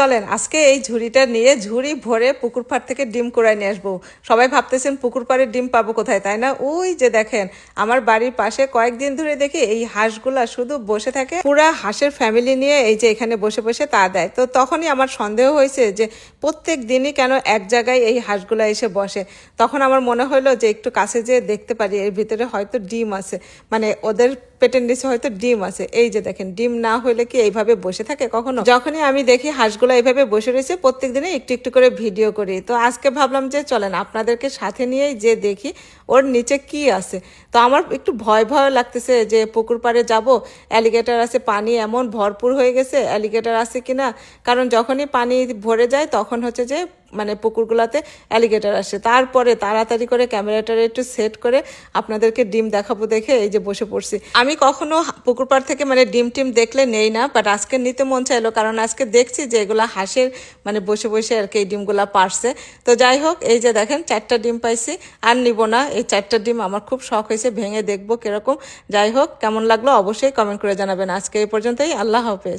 চলেন, আজকে এই ঝুড়িটা নিয়ে ঝুড়ি ভরে পুকুর পাড় থেকে ডিম কুড়াই নিয়ে আসব। সবাই ভাবতেছেন পুকুর পাড়ে ডিম পাবো কোথায়, তাই না? ওই যে দেখেন, আমার বাড়ির পাশে কয়েকদিন ধরে দেখি এই হাঁসগুলা শুধু বসে থাকে। পুরা হাঁসের ফ্যামিলি নিয়ে এই যে এখানে বসে বসে তা দেয়। তো তখনই আমার সন্দেহ হয়েছে যে প্রত্যেক দিনই কেন এক জায়গায় এই হাঁসগুলা এসে বসে। তখন আমার মনে হলো যে একটু কাছে যেয়ে দেখতে পারি, এর ভিতরে হয়তো ডিম আছে। মানে ওদের পেটের নিচে হয়তো ডিম আছে। এই যে দেখেন, ডিম না হলে কি এইভাবে বসে থাকে কখনো? যখনই আমি দেখি হাঁসগুলো এইভাবে বসে রয়েছে প্রত্যেক দিনে একটু একটু করে ভিডিও করি। তো আজকে ভাবলাম যে চলেন আপনাদেরকে সাথে নিয়েই যে দেখি, ওর নিচে কি আছে। তো আমার একটু ভয় ভয় লাগতেছে যে পুকুর পাড়ে যাব, অ্যালিগেটার আছে, পানি এমন ভরপুর হয়ে গেছে, অ্যালিগেটার আছে কিনা? কারণ যখনই পানি ভরে যায়, তখন হচ্ছে যে মানে পুকুরগুলোতে অ্যালিগেটার আসে। তারপরে তাড়াতাড়ি করে ক্যামেরাটারে একটু সেট করে আপনাদেরকে ডিম দেখাবো দেখে এই যে বসে পড়ছি। আমি কখনো পুকুর পাড় থেকে মানে ডিম টিম দেখলে নেই না বাট আজকে নিতে মন চাইলো, কারণ আজকে দেখছি যে এগুলো হাঁসের মানে বসে বসে আর কি এই ডিমগুলো পারছে তো যাই হোক, এই যে দেখেন চারটা ডিম পাইছি, আর নিব না। এই চারটা ডিম আমার খুব শখ হয়েছে, ভেঙে দেখব কীরকম। যাই হোক, কেমন লাগল অবশ্যই কমেন্ট করে জানাবেন। আজকে এই পর্যন্তই, আল্লাহ হাফেজ।